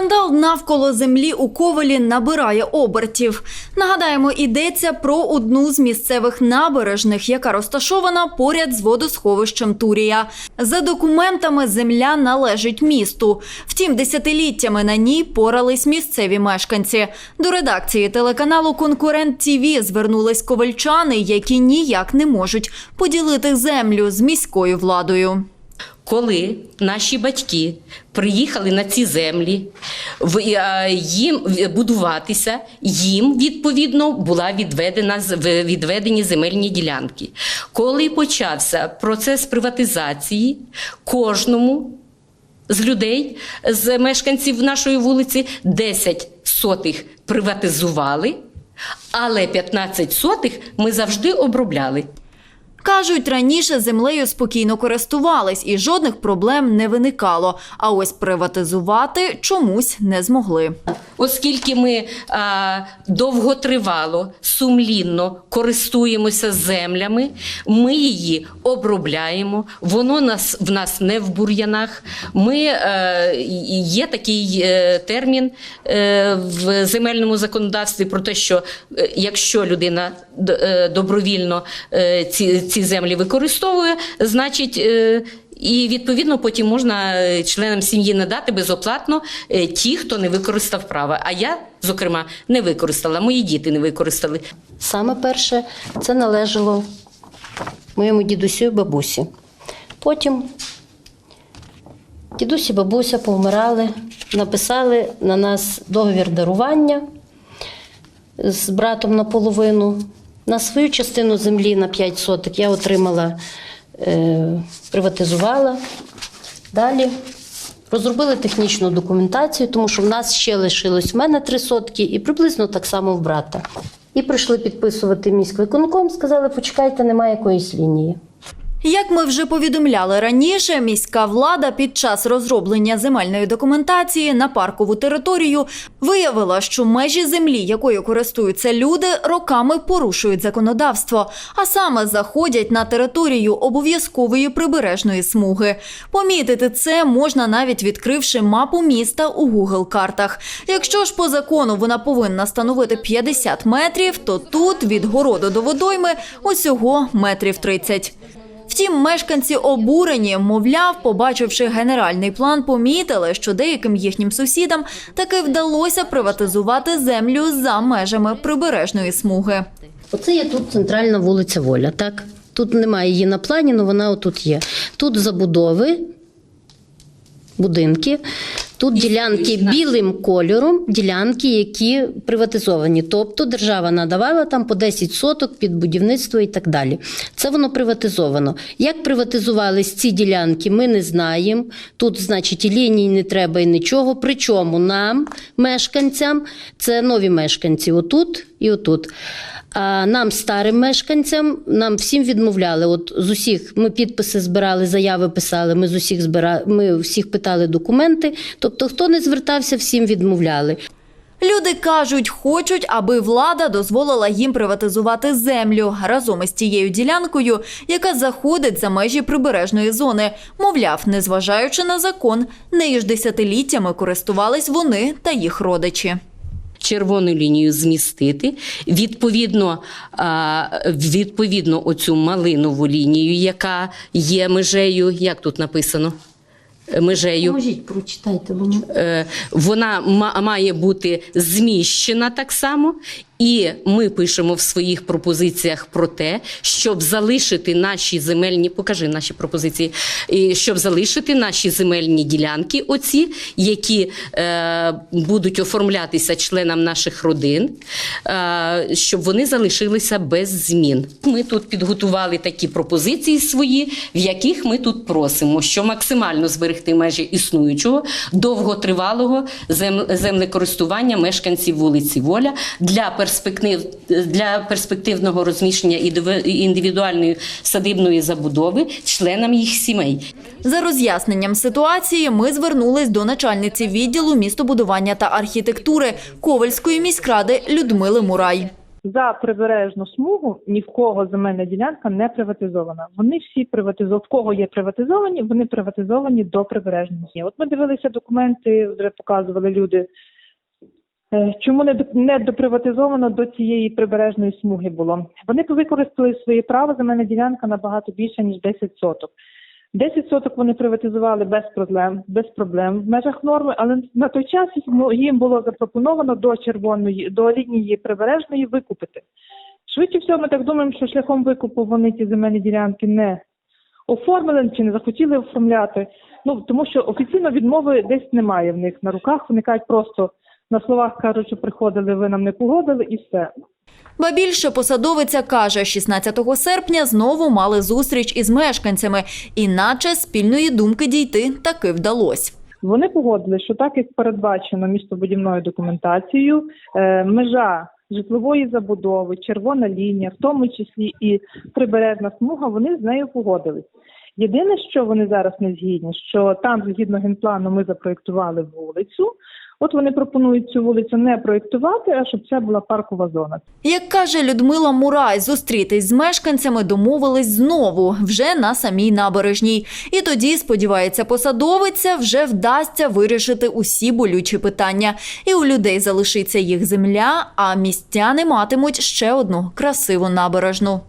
Скандал навколо землі у Ковалі набирає обертів. Нагадаємо, йдеться про одну з місцевих набережних, яка розташована поряд з водосховищем Турія. За документами земля належить місту. Втім, десятиліттями на ній порались місцеві мешканці. До редакції телеканалу Конкурент ТІВІ звернулись ковальчани, які ніяк не можуть поділити землю з міською владою. Коли наші батьки приїхали на ці землі, е, їм будуватися, їм відповідно була відведена відведені земельні ділянки. Коли почався процес приватизації, кожному з людей, з мешканців нашої вулиці, 10 сотих приватизували, але 15 сотих ми завжди обробляли. Кажуть, раніше землею спокійно користувались і жодних проблем не виникало. А ось приватизувати чомусь не змогли. Оскільки ми а, довготривало, сумлінно користуємося землями, ми її обробляємо. Воно нас в нас не в бур'янах. Ми е, і є такий е, термін е, в земельному законодавстві про те, що е, якщо людина е, добровільно е, ці, ці землі використовує, значить. е, і відповідно потім можна е, членам сім'ї надати безоплатно е, ті, хто не використав права. А я, зокрема, не використала, мої діти не використали. Саме перше це належало моєму дідусю і бабусі. Потім дідусь і бабуся повмирали, написали на нас договір дарування з братом наполовину. На свою частину землі на 5 соток я отримала, приватизувала. Далі розробили технічну документацію, тому що в нас ще лишилось в мене три сотки і приблизно так само в брата. І прийшли підписувати міськвиконком, сказали, почекайте, немає якоїсь лінії. Як ми вже повідомляли раніше, міська влада під час розроблення земельної документації на паркову територію виявила, що межі землі, якою користуються люди, роками порушують законодавство, а саме заходять на територію обов'язкової прибережної смуги. Помітити це можна навіть відкривши мапу міста у Google картах. Якщо ж по закону вона повинна становити 50 метрів, то тут від городу до водойми усього метрів 30. Втім, мешканці обурені, мовляв, побачивши генеральний план, помітили, що деяким їхнім сусідам таки вдалося приватизувати землю за межами прибережної смуги. Оце є тут центральна вулиця Воля, так? Тут немає її на плані, але вона отут є. Тут забудови, будинки, тут ділянки білим кольором, ділянки, які приватизовані. Тобто держава надавала там по 10 соток під будівництво і так далі. Це воно приватизовано. Як приватизувались ці ділянки, ми не знаємо. Тут, значить, і ліній не треба і нічого. Причому нам, мешканцям, це нові мешканці, отут і отут. А нам, старим мешканцям, нам всім відмовляли. От з усіх ми підписи збирали, заяви писали. Ми з усіх збира... ми всіх питали документи. Тобто, хто не звертався, всім відмовляли. Люди кажуть, хочуть, аби влада дозволила їм приватизувати землю разом із тією ділянкою, яка заходить за межі прибережної зони. Мовляв, незважаючи на закон, нею ж десятиліттями користувались вони та їх родичі. Червону лінію змістити. Відповідно, відповідно, оцю малинову лінію, яка є межею, як тут написано? Е, Межею. Можіть, прочитайте, Е, Вона має бути зміщена так само. І ми пишемо в своїх пропозиціях про те, щоб залишити наші земельні, покажи наші пропозиції, щоб залишити наші земельні ділянки, оці, які е, будуть оформлятися членам наших родин, е, щоб вони залишилися без змін. Ми тут підготували такі пропозиції свої, в яких ми тут просимо, що максимально зберегти межі існуючого довготривалого зем- землекористування мешканців вулиці Воля для перспектив для перспективного розміщення індивідуальної садибної забудови членам їх сімей. За роз'ясненням ситуації ми звернулись до начальниці відділу містобудування та архітектури Ковальської міськради Людмили Мурай. За прибережну смугу ні в кого земельна ділянка не приватизована. Вони всі приватизовані. В кого є приватизовані, вони приватизовані до прибережної. От ми дивилися документи, вже показували люди. Е, Чому не доприватизовано до цієї прибережної смуги було? Вони використали своє право земельна ділянка набагато більше ніж 10 соток. 10 соток вони приватизували без проблем, без проблем в межах норми, але на той час ну, їм було запропоновано до червоної, до лінії прибережної викупити. Швидше всього, ми так думаємо, що шляхом викупу вони ці земельні ділянки не оформили чи не захотіли оформляти. Ну тому що офіційно відмови десь немає в них на руках. Вони кажуть просто на словах кажуть, що приходили, ви нам не погодили, і все. Ба більше посадовиця каже, 16 серпня знову мали зустріч із мешканцями, іначе спільної думки дійти таки вдалося. Вони погодили, що так як передбачено містобудівною документацією, е, межа житлової забудови, червона лінія, в тому числі і прибережна смуга, вони з нею погодились. Єдине, що вони зараз не згідні, що там, згідно генплану, ми запроєктували вулицю. От вони пропонують цю вулицю не проєктувати, а щоб це була паркова зона. Як каже Людмила Мурай, зустрітись з мешканцями домовились знову, вже на самій набережній. І тоді, сподівається, посадовиця вже вдасться вирішити усі болючі питання. І у людей залишиться їх земля, а містяни матимуть ще одну красиву набережну.